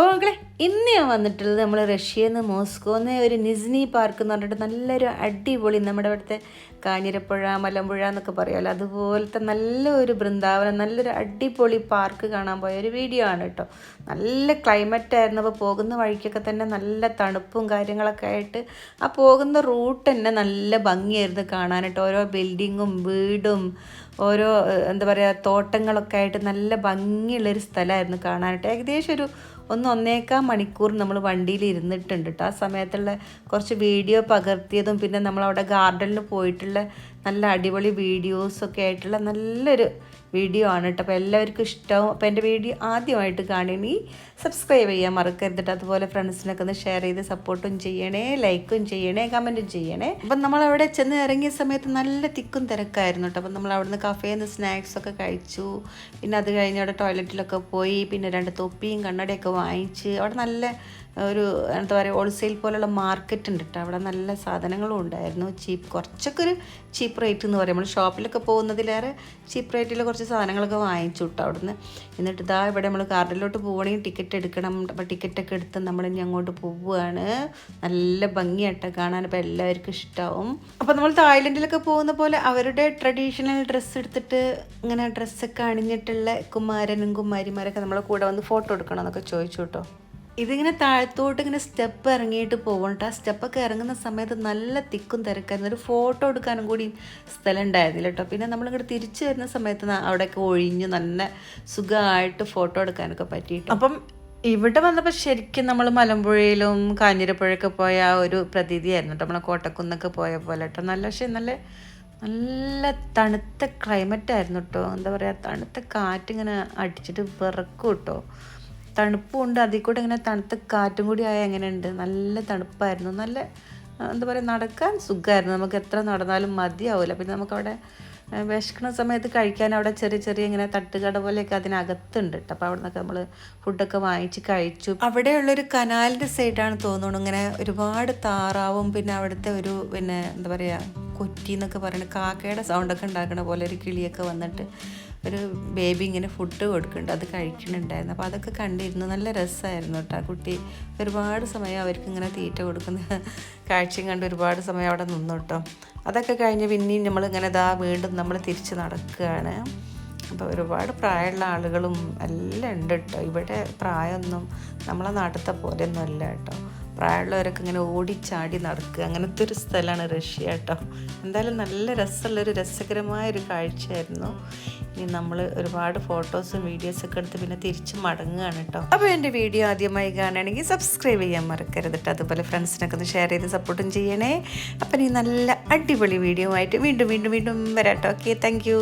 Oh, മക്കളെ ഇന്ന് ഞാൻ വന്നിട്ടുള്ളത് നമ്മൾ റഷ്യയിൽ നിന്ന് മോസ്കോന്ന് ഒരു നിസ്നി പാർക്ക് എന്ന് പറഞ്ഞിട്ട് നല്ലൊരു അടിപൊളി നമ്മുടെ അവിടുത്തെ കാഞ്ഞിരപ്പുഴ മലമ്പുഴ എന്നൊക്കെ പറയുമല്ലോ അതുപോലത്തെ നല്ലൊരു ബൃന്ദാവനം നല്ലൊരു അടിപൊളി പാർക്ക് കാണാൻ പോയ ഒരു വീഡിയോ ആണ് കേട്ടോ. നല്ല ക്ലൈമറ്റ് ആയിരുന്നു. അപ്പോൾ പോകുന്ന വഴിക്കൊക്കെ തന്നെ നല്ല തണുപ്പും കാര്യങ്ങളൊക്കെ ആയിട്ട് ആ പോകുന്ന റൂട്ട് തന്നെ നല്ല ഭംഗിയായിരുന്നു കാണാനായിട്ട് ഓരോ ബിൽഡിങ്ങും വീടും ഓരോ എന്താ പറയുക തോട്ടങ്ങളൊക്കെ ആയിട്ട് നല്ല ഭംഗിയുള്ളൊരു സ്ഥലമായിരുന്നു കാണാനായിട്ട് ഏകദേശം ഒരു ഒന്ന് ഒന്നേക്കാൽ മണിക്കൂർ നമ്മൾ വണ്ടിയിൽ ഇരുന്നിട്ടുണ്ട് കേട്ടോ ആ സമയത്തുള്ള കുറച്ച് വീഡിയോ പകർത്തിയതും പിന്നെ നമ്മളവിടെ ഗാർഡനിൽ പോയിട്ടുള്ള നല്ല അടിപൊളി വീഡിയോസൊക്കെ ആയിട്ടുള്ള നല്ലൊരു വീഡിയോ ആണ് കേട്ടോ. അപ്പോൾ എല്ലാവർക്കും ഇഷ്ടവും. അപ്പോൾ എന്റെ വീഡിയോ ആദ്യമായിട്ട് കാണുകയാണെങ്കിൽ സബ്സ്ക്രൈബ് ചെയ്യാൻ മറക്കരുത് അതുപോലെ ഫ്രണ്ട്സിനൊക്കെ ഒന്ന് ഷെയർ ചെയ്ത് സപ്പോർട്ടും ചെയ്യണേ ലൈക്കും ചെയ്യണേ കമന്റും ചെയ്യണേ. അപ്പം നമ്മൾ അവിടെ ചെന്ന് ഇറങ്ങിയ സമയത്ത് നല്ല തിക്കും തിരക്കായിരുന്നു കേട്ടോ. അപ്പം നമ്മൾ അവിടുന്ന് കഫേയിൽ നിന്ന് സ്നാക്സൊക്കെ കഴിച്ചു. പിന്നെ അത് കഴിഞ്ഞ് അവിടെ ടോയ്ലറ്റിലൊക്കെ പോയി. പിന്നെ രണ്ട് തൊപ്പിയും കണ്ണടയൊക്കെ വാങ്ങിച്ച്. അവിടെ നല്ല ഒരു എന്താ പറയുക ഹോൾസെയിൽ പോലുള്ള മാർക്കറ്റ് ഉണ്ട് കേട്ടോ അവിടെ നല്ല സാധനങ്ങളും ഉണ്ടായിരുന്നു. ചീപ്പ് കുറച്ചൊക്കെ ഒരു ചീപ്പ് റേറ്റ് എന്ന് പറയും. നമ്മൾ ഷോപ്പിലൊക്കെ പോകുന്നതിലേറെ ചീപ്പ് റേറ്റിൽ കുറച്ച് സാധനങ്ങളൊക്കെ വാങ്ങിച്ചു കേട്ടോ അവിടുന്ന്. എന്നിട്ട് ഇതാ ഇവിടെ നമ്മൾ കാർഡിലോട്ട് പോവുകയാണെങ്കിൽ ടിക്കറ്റ് എടുക്കണം. അപ്പോൾ ടിക്കറ്റൊക്കെ എടുത്ത് നമ്മൾ ഇനി അങ്ങോട്ട് പോവുകയാണ്. നല്ല ഭംഗിയായിട്ട് കാണാൻ. അപ്പോൾ എല്ലാവർക്കും ഇഷ്ടമാവും അപ്പോൾ നമ്മൾ തായ്ലൻഡിലൊക്കെ പോകുന്ന പോലെ അവരുടെ ട്രഡീഷണൽ ഡ്രസ്സ് എടുത്തിട്ട് ഇങ്ങനെ ഡ്രസ്സൊക്കെ അണിഞ്ഞിട്ടുള്ള കുമാരനും കുമാരിമാരൊക്കെ നമ്മളെ കൂടെ വന്ന് ഫോട്ടോ എടുക്കണം എന്നൊക്കെ ചോദിച്ചു കേട്ടോ ഇതിങ്ങനെ താഴത്തോട്ട് ഇങ്ങനെ സ്റ്റെപ്പ് ഇറങ്ങിയിട്ട് പോകണ്ട ആ സ്റ്റെപ്പൊക്കെ ഇറങ്ങുന്ന സമയത്ത് നല്ല തിക്കും തിരക്കായിരുന്നു. ഒരു ഫോട്ടോ എടുക്കാനും കൂടി സ്ഥലം ഉണ്ടായിരുന്നില്ല കേട്ടോ പിന്നെ നമ്മളിങ്ങോട്ട് തിരിച്ചു വരുന്ന സമയത്ത് അവിടെയൊക്കെ ഒഴിഞ്ഞ് നല്ല സുഖമായിട്ട് ഫോട്ടോ എടുക്കാനൊക്കെ പറ്റിയിട്ട്. അപ്പം ഇവിടെ വന്നപ്പോൾ ശരിക്കും നമ്മൾ മലമ്പുഴയിലും കാഞ്ഞിരപ്പുഴയൊക്കെ പോയ ആ ഒരു പ്രതീതിയായിരുന്നു കേട്ടോ നമ്മളെ കോട്ടക്കുന്നൊക്കെ പോയ പോലെ കേട്ടോ നല്ല പക്ഷേ നല്ല നല്ല തണുത്ത ക്ലൈമറ്റ് ആയിരുന്നു കേട്ടോ എന്താ പറയുക തണുത്ത കാറ്റിങ്ങനെ അടിച്ചിട്ട് വിറക്കും കേട്ടോ തണുപ്പും ഉണ്ട് അതിൽ കൂടെ ഇങ്ങനെ തണുത്ത കാറ്റും കൂടി ആയാൽ എങ്ങനെയുണ്ട്? നല്ല തണുപ്പായിരുന്നു. നല്ല എന്താ പറയുക നടക്കാൻ സുഖമായിരുന്നു. നമുക്ക് എത്ര നടന്നാലും മതിയാവില്ല. പിന്നെ നമുക്കവിടെ വിശക്കണ സമയത്ത് കഴിക്കാൻ അവിടെ ചെറിയ ചെറിയ ഇങ്ങനെ തട്ടുകട പോലെയൊക്കെ അതിനകത്തുണ്ട് കേട്ടോ. അപ്പോൾ അവിടെ നിന്നൊക്കെ നമ്മൾ ഫുഡൊക്കെ വാങ്ങിച്ച് കഴിച്ചു. അവിടെയുള്ളൊരു കനാലിന്റെ സൈഡാണ് തോന്നുന്നു ഇങ്ങനെ ഒരുപാട് താറാവും പിന്നെ അവിടുത്തെ ഒരു പിന്നെ എന്താ പറയുക കൊറ്റി എന്നൊക്കെ പറയുന്നത് കാക്കയുടെ സൗണ്ടൊക്കെ ഉണ്ടാക്കണ പോലെ ഒരു കിളിയൊക്കെ വന്നിട്ട് ഒരു ബേബി ഇങ്ങനെ ഫുഡ് കൊടുക്കുന്നുണ്ട് അത് കഴിക്കുന്നുണ്ടായിരുന്നു. അപ്പോൾ അതൊക്കെ കണ്ടിരുന്നു. നല്ല രസമായിരുന്നു കേട്ടോ കുട്ടി ഒരുപാട് സമയം അവർക്ക് ഇങ്ങനെ തീറ്റ കൊടുക്കുന്ന കാഴ്ചയും കണ്ട് ഒരുപാട് സമയം അവിടെ നിന്നു കേട്ടോ അതൊക്കെ കഴിഞ്ഞ് പിന്നെയും നമ്മൾ ഇങ്ങനെ ഇതാ വീണ്ടും നമ്മൾ തിരിച്ച് നടക്കുകയാണ്. അപ്പോൾ ഒരുപാട് പ്രായമുള്ള ആളുകളും എല്ലാം ഉണ്ട് കേട്ടോ ഇവിടെ പ്രായമൊന്നും നമ്മളെ നാട്ടിലത്തെ പോലെയൊന്നും അല്ല കേട്ടോ പ്രായമുള്ളവരൊക്കെ ഇങ്ങനെ ഓടിച്ചാടി നടക്കുക. അങ്ങനത്തെ ഒരു സ്ഥലമാണ് റഷ്യ കേട്ടോ. എന്തായാലും നല്ല രസമുള്ളൊരു രസകരമായൊരു കാഴ്ചയായിരുന്നു. ഇനി നമ്മൾ ഒരുപാട് ഫോട്ടോസും വീഡിയോസൊക്കെ എടുത്ത് പിന്നെ തിരിച്ച് മടങ്ങുകയാണ് കേട്ടോ. അപ്പോൾ എന്റെ വീഡിയോ ആദ്യമായി കാണുകയാണെങ്കിൽ സബ്സ്ക്രൈബ് ചെയ്യാൻ മറക്കരുത് കേട്ടോ. അതുപോലെ ഫ്രണ്ട്സിനൊക്കെ ഒന്ന് ഷെയർ ചെയ്ത് സപ്പോർട്ടും ചെയ്യണേ. അപ്പം ഇനി നല്ല അടിപൊളി വീഡിയോ ആയിട്ട് വീണ്ടും വീണ്ടും വീണ്ടും വരാം കേട്ടോ. Okay thank